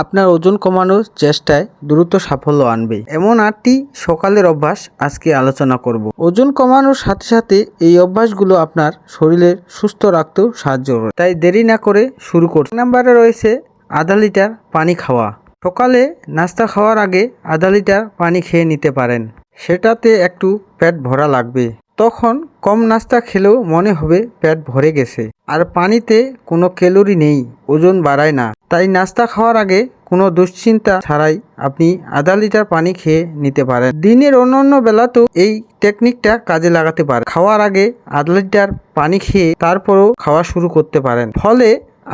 আপনার ওজন কমানোর চেষ্টায় দ্রুত সাফল্য আনবে। এমন আটটি সকালের অভ্যাস আজকে আলোচনা করব। ওজন কমানোর সাথে সাথে এই অভ্যাসগুলো আপনার শরীরের সুস্থ রাখতেও সাহায্য করে তাই দেরি না করে শুরু করুন নাম্বারে রয়েছে আধা লিটার পানি খাওয়া। সকালে নাস্তা খাওয়ার আগে আধা লিটার পানি খেয়ে নিতে পারেন। সেটাতে একটু পেট ভরা লাগবে। তখন কম নাস্তা খেলেও মনে হবে পেট ভরে গেছে। আর পানিতে কোনো ক্যালোরি নেই, ওজন বাড়ায় না। তাই নাস্তা খাওয়ার আগে কোনো দুশ্চিন্তা ছাড়াই আপনি আধা লিটার পানি খেয়ে নিতে পারেন। দিনের অন্য অন্য বেলাতেও এই টেকনিকটা কাজে লাগাতে পারেন খাওয়ার আগে আধা লিটার পানি খেয়ে তারপরও খাওয়া শুরু করতে পারেন। ফলে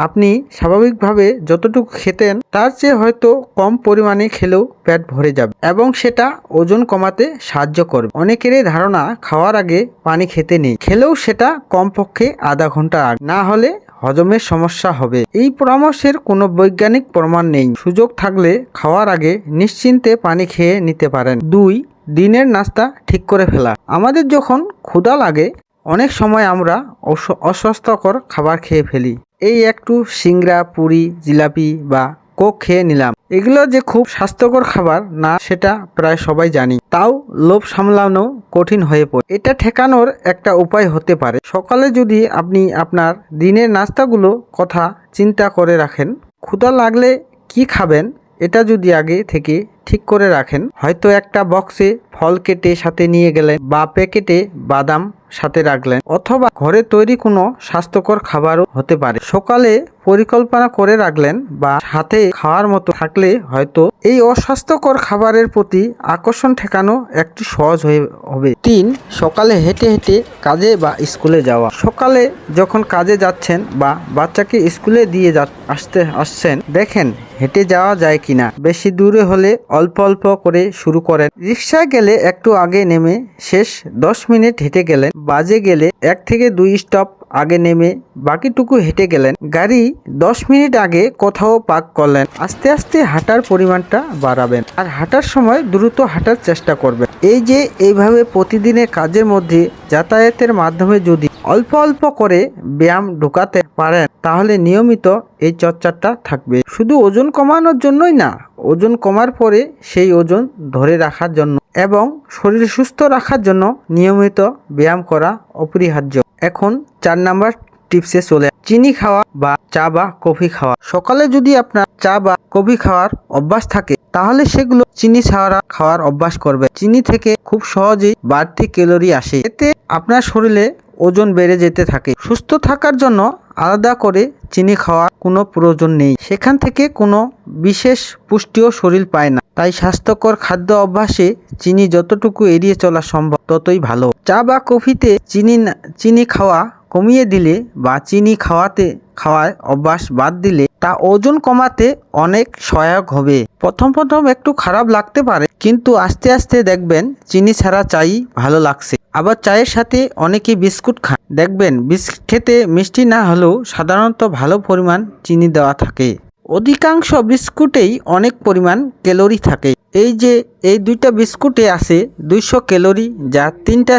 আপনি স্বাভাবিকভাবে যতটুকু খেতেন, তার চেয়ে হয়তো কম পরিমাণে খেলেও পেট ভরে যাবে এবং সেটা ওজন কমাতে সাহায্য করবে। অনেকেরই ধারণা, খাওয়ার আগে পানি খেতে নেই, খেলেও সেটা কমপক্ষে আধা ঘণ্টা আগে। না হলে হজমের সমস্যা হবে। এই পরামর্শের কোনো বৈজ্ঞানিক প্রমাণ নেই। সুযোগ থাকলে খাওয়ার আগে নিশ্চিন্তে পানি খেয়ে নিতে পারেন। দুই, দিনের নাস্তা ঠিক করে ফেলা। আমাদের যখন ক্ষুধা লাগে, অনেক সময় আমরা অস- অস্বাস্থ্যকর খাবার খেয়ে ফেলি। এই একটু সিংড়া, পুরি, জিলাপি বা কোক খেয়ে নিলাম। এগুলো যে খুব স্বাস্থ্যকর খাবার, না, সেটা প্রায় সবাই জানি। তাও লোভ সামলানো কঠিন হয়ে পড়ে। এটা ঠেকানোর একটা উপায় হতে পারে। সকালে যদি আপনি আপনার দিনের নাস্তাগুলো কথা চিন্তা করে রাখেন, ক্ষুধা লাগলে কি খাবেন, এটা যদি আগে থেকে ঠিক করে রাখেন, হয়তো একটা বক্সে ফল কেটে সাথে নিয়ে গেলেন বা প্যাকেটে বাদাম সাথে রাখলেন, অথবা ঘরে তৈরি কোনো স্বাস্থ্যকর খাবারও হতে পারে। সকালে পরিকল্পনা করে রাখলেন বা হাতে খাওয়ার মতো থাকলে হয়তো এই অস্বাস্থ্যকর খাবারের প্রতি আকর্ষণ ঠেকানো একটি সহজ হয়ে হবে। তিন, সকালে হেঁটে হেঁটে কাজে বা স্কুলে যাওয়া। সকালে যখন কাজে যাচ্ছেন বা বাচ্চাকে স্কুলে দিয়ে আসতে আসছেন, দেখেন হেঁটে যাওয়া যায় কিনা। বেশি দূরে হলে অল্প অল্প করে শুরু করেন। রিক্সায় গেলে একটু আগে নেমে শেষ দশ মিনিট হেঁটে গেলেন। বাজে গেলে এক থেকে দুই স্টপ আগে নেমে বাকিটুকু হেঁটে গেলেন। গাড়ি দশ মিনিট আগে কোথাও পাক করলেন। আস্তে আস্তে হাঁটার পরিমাণটা বাড়াবেন আর হাঁটার সময় দ্রুত হাঁটার চেষ্টা করবেন। এই যে এইভাবে প্রতিদিনের কাজের মধ্যে যাতায়াতের মাধ্যমে যদি অল্প অল্প করে ব্যায়াম ঢোকাতে পারেন, তাহলে নিয়মিত এই চর্চাটা থাকবে। শুধু ওজন কমানোর জন্যই না, ওজন কমার পরে সেই ওজন ধরে রাখার জন্য এবং শরীর সুস্থ রাখার জন্য নিয়মিত ব্যায়াম করা অপরিহার্য। এখন চার নাম্বার টিপসে চলে চিনি খাওয়া বা চা বা কফি খাওয়া। সকালে যদি আপনার চা বা কফি খাওয়ার অভ্যাস থাকে, তাহলে সেগুলো চিনি ছাড়া খাওয়ার অভ্যাস করবে চিনি থেকে খুব সহজেই বাড়তি ক্যালোরি আসে। এতে আপনার শরীরে ওজন বেড়ে যেতে থাকে। সুস্থ থাকার জন্য আলাদা করে চিনি খাওয়ার কোনো প্রয়োজন নেই। সেখান থেকে কোনো বিশেষ পুষ্টিও শরীর পায় না। তাই স্বাস্থ্যকর খাদ্য অভ্যাসে চিনি যতটুকু এড়িয়ে চলা সম্ভব, ততই ভালো। চা বা কফিতে চিনি চিনি খাওয়া কমিয়ে দিলে বা চিনি খাওয়াতে খাওয়ায় অভ্যাস বাদ দিলে তা ওজন কমাতে অনেক সহায়ক হবে। প্রথম প্রথম একটু খারাপ লাগতে পারে, কিন্তু আস্তে আস্তে দেখবেন চিনি ছাড়া চাই ভালো লাগছে। আবার চায়ের সাথে অনেকে বিস্কুট খান। দেখবেন বিস্কুট খেতে মিষ্টি না হলেও সাধারণত ভালো পরিমাণ চিনি দেওয়া থাকে। অধিকাংশ বিস্কুটেই অনেক পরিমাণ ক্যালোরি থাকে। এই যে, এই দুইটা বিস্কুটে আছে দুইশো ক্যালোরি, যা তিনটা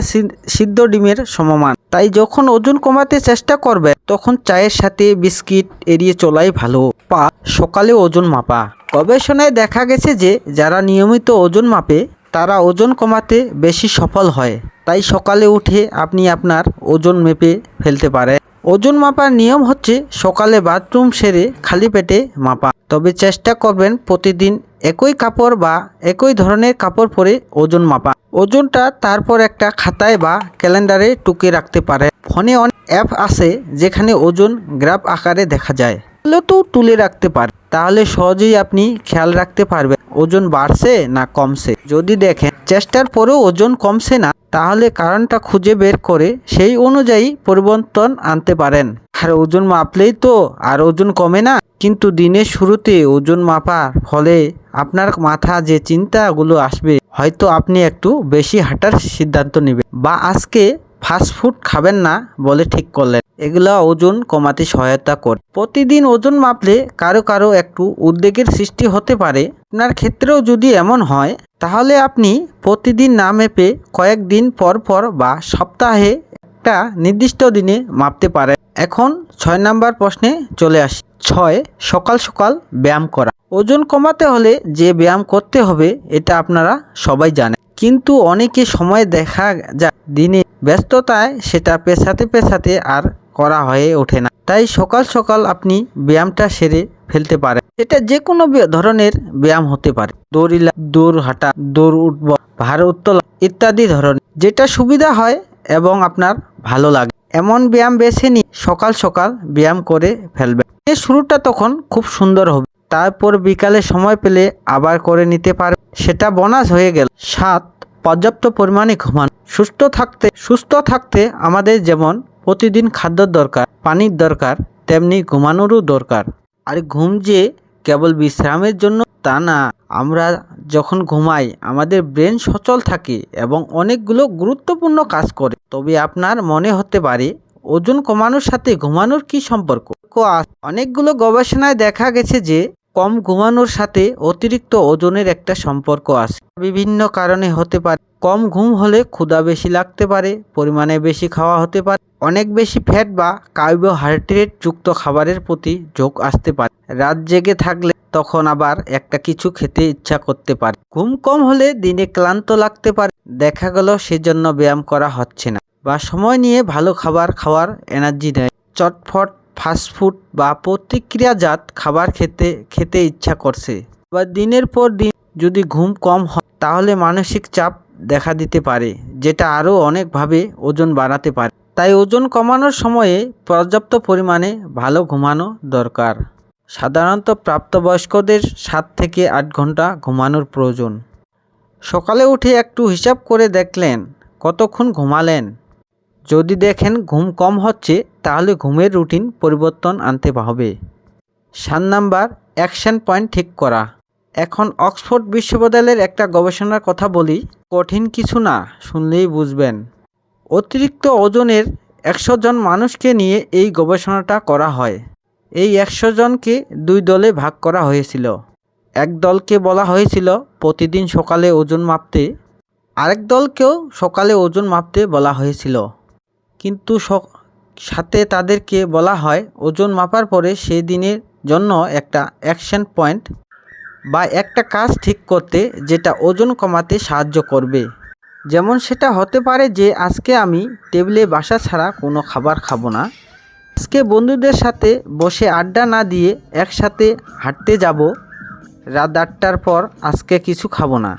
সিদ্ধ ডিমের সমমান। তাই যখন ওজন কমাতে চেষ্টা করবে, তখন চায়ের সাথে বিস্কিট এড়িয়ে চলাই ভালো। পা, সকালে ওজন মাপা। গবেষণায় দেখা গেছে যে, যারা নিয়মিত ওজন মাপে, তারা ওজন কমাতে বেশি সফল হয়। তাই সকালে উঠে আপনি আপনার ওজন মেপে ফেলতে পারেন। ওজন মাপার নিয়ম হচ্ছে, সকালে বাথরুম সেরে খালি পেটে মাপা। তবে চেষ্টা করবেন প্রতিদিন একই কাপড় বা একই ধরনের কাপড় পরে ওজন মাপা। ওজনটা তারপর একটা খাতায় বা ক্যালেন্ডারে টুকে রাখতে পারে ফোনে অনেক অ্যাপ আছে যেখানে ওজন গ্রাফ আকারে দেখা যায়। তো তুলে রাখতে পারে, তাহলে সহজেই আপনি খেয়াল রাখতে পারবেন ওজন বাড়ছে না কমছে। যদি দেখেন চেষ্টার পরেও ওজন কমছে না, তাহলে কারণটা খুঁজে বের করে সেই অনুযায়ী পরিবর্তন আনতে পারেন। আর ওজন মাপলেই তো আর ওজন কমে না, কিন্তু দিনের শুরুতে ওজন মাপার ফলে আপনার মাথা যে চিন্তাগুলো আসবে, হয়তো আপনি একটু বেশি হাঁটার সিদ্ধান্ত নেবেন। বা আজকে ফাস্ট ফুড খাবেন না বলে ঠিক করলেন। এগুলা ওজন কমাতে সহায়তা করে প্রতিদিন ওজন মাপলে কারও কারও একটু উদ্বেগের সৃষ্টি হতে পারে। আপনার ক্ষেত্রেও যদি এমন হয়, তাহলে আপনি প্রতিদিন না মেপে কয়েকদিন পর পর বা সপ্তাহে একটা নির্দিষ্ট দিনে মাপতে পারেন। এখন ছয় নাম্বার প্রশ্নে চলে আসি। ছয়, সকাল সকাল ব্যায়াম করা। ওজন কমাতে হলে যে ব্যায়াম করতে হবে, এটা আপনারা সবাই জানেন। কিন্তু অনেকে সময় দেখা যায়, দিনে ব্যস্ততায় সেটা পেছাতে পেছাতে আর করা হয়ে ওঠে না। তাই সকাল সকাল আপনি ব্যায়ামটা সেরে ফেলতে পারেন। এটা যে কোনো ধরনের ব্যায়াম হতে পারে। দৌড়িলা, দৌড় হাঁটা, দৌড় উঠব, ভার উত্তোলন ইত্যাদি ধরনের। যেটা সুবিধা হয় এবং আপনার ভালো লাগে। এমন ব্যায়াম বেছে নিয়ে সকাল সকাল ব্যায়াম করে ফেলবেন। এর শুরুটা তখন খুব সুন্দর হবে। তারপর বিকালে সময় পেলে আবার করে নিতে পারবে সেটা বোনাস হয়ে গেল। সাত পর্যাপ্ত পরিমাণে ঘুমান। সুস্থ থাকতে সুস্থ থাকতে আমাদের যেমন প্রতিদিন খাদ্যর দরকার, পানির দরকার, তেমনি ঘুমানোরও দরকার। আর ঘুম যে কেবল বিশ্রামের জন্য তা না, আমরা যখন ঘুমাই, আমাদের ব্রেন সচল থাকে এবং অনেকগুলো গুরুত্বপূর্ণ কাজ করে। তবে আপনার মনে হতে পারে, ওজন কমানোর সাথে ঘুমানোর কি সম্পর্ক? অনেকগুলো গবেষণায় দেখা গেছে যে কম ঘুমানোর সাথে অতিরিক্ত ওজনের একটা সম্পর্ক আছে। বিভিন্ন কারণে হতে পারে। কম ঘুম হলে ক্ষুধা বেশি লাগতে পারে, পরিমাণে বেশি খাওয়া হতে পারে, অনেক বেশি ফ্যাট বা কার্বোহাইড্রেট যুক্ত খাবারের প্রতি যোগ আসতে পারে। রাত জেগে থাকলে তখন আবার একটা কিছু খেতে ইচ্ছা করতে পারে। ঘুম কম হলে দিনে ক্লান্ত লাগতে পারে, দেখা গেল সেজন্য ব্যায়াম করা হচ্ছে না বা সময় নিয়ে ভালো খাবার খাওয়ার এনার্জি দেয়। চটফট ফাস্টফুড বা প্রতিক্রিয়াজাত খাবার খেতে খেতে ইচ্ছা করছে। বা দিনের পর দিন যদি ঘুম কম হয়, তাহলে মানসিক চাপ দেখা দিতে পারে, যেটা আরও অনেকভাবে ওজন বাড়াতে পারে। তাই ওজন কমানোর সময়ে পর্যাপ্ত পরিমাণে ভালো ঘুমানো দরকার। সাধারণত প্রাপ্তবয়স্কদের সাত থেকে আট ঘণ্টা ঘুমানোর প্রয়োজন। সকালে উঠে একটু হিসাব করে দেখলেন, কতক্ষণ ঘুমালেন? যদি দেখেন ঘুম কম হচ্ছে তাহলে ঘুমের রুটিন পরিবর্তন আনতে হবে। সাত নাম্বার, অ্যাকশন পয়েন্ট ঠিক করা। এখন অক্সফোর্ড বিশ্ববিদ্যালয়ের একটা গবেষণার কথা বলি, কঠিন কিছু না, শুনলেই বুঝবেন। অতিরিক্ত ওজনের একশো জন মানুষকে নিয়ে এই গবেষণাটা করা হয়। এই একশো জনকে দুই দলে ভাগ করা হয়েছিল। এক দলকে বলা হয়েছিল প্রতিদিন সকালে ওজন মাপতে, আরেক দলকেও সকালে ওজন মাপতে বলা হয়েছিল। কিন্তু সাথে তাদেরকে বলা হয়, ওজন মাপার পরে সেই দিনের জন্য একটা অ্যাকশন পয়েন্ট বা একটা কাজ ঠিক করতে যেটা ওজন কমাতে সাহায্য করবে। যেমন সেটা হতে পারে যে, আজকে আমি টেবিলে বাসা ছাড়া কোনো খাবার খাব না। আজকে বন্ধুদের সাথে বসে আড্ডা না দিয়ে একসাথে হাঁটতে যাব। রাত আটটার পর আজকে কিছু খাব না।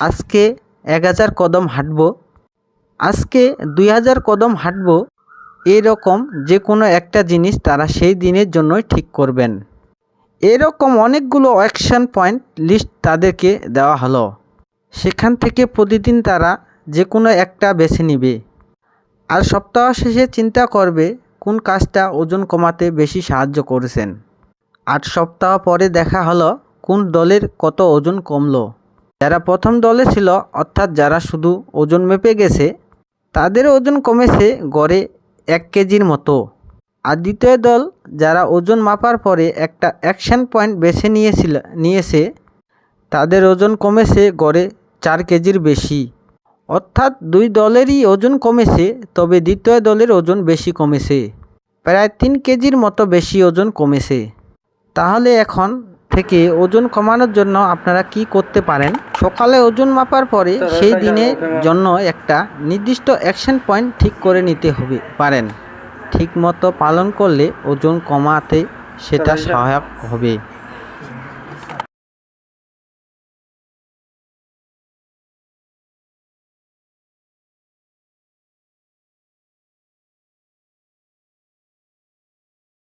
আজকে এক হাজার কদম হাঁটব। আজকে দুই হাজার কদম হাঁটবো। এরকম যে কোনো একটা জিনিস তারা সেই দিনের জন্যই ঠিক করবেন। এরকম অনেকগুলো অ্যাকশন পয়েন্ট লিস্ট তাদেরকে দেওয়া হলো। সেখান থেকে প্রতিদিন তারা যে কোনো একটা বেছে নিবে। আর সপ্তাহ শেষে চিন্তা করবে কোন কাজটা ওজন কমাতে বেশি সাহায্য করেছেন। আট সপ্তাহ পরে দেখা হলো কোন দলের কত ওজন কমলো। যারা প্রথম দলে ছিল, অর্থাৎ যারা শুধু ওজন মেপে গেছে, তাদের ওজন কমেছে গড়ে এক কেজির মতো। আর দ্বিতীয় দল যারা ওজন মাপার পরে একটা অ্যাকশন পয়েন্ট বেছে নিয়েছিল, নিয়েছে, তাদের ওজন কমেছে গড়ে চার কেজির বেশি। অর্থাৎ দুই দলেরই ওজন কমেছে, তবে দ্বিতীয় দলের ওজন বেশি কমেছে। প্রায় তিন কেজির মতো বেশি ওজন কমেছে। তাহলে এখন থেকে ওজন কমানোর জন্য আপনারা কি করতে পারেন? সকালে ওজন মাপার পরে সেই দিনের জন্য একটা নির্দিষ্ট অ্যাকশন পয়েন্ট ঠিক করে নিতে হবে পারেন। ঠিকমতো পালন করলে ওজন কমাতে সেটা সহায়ক হবে।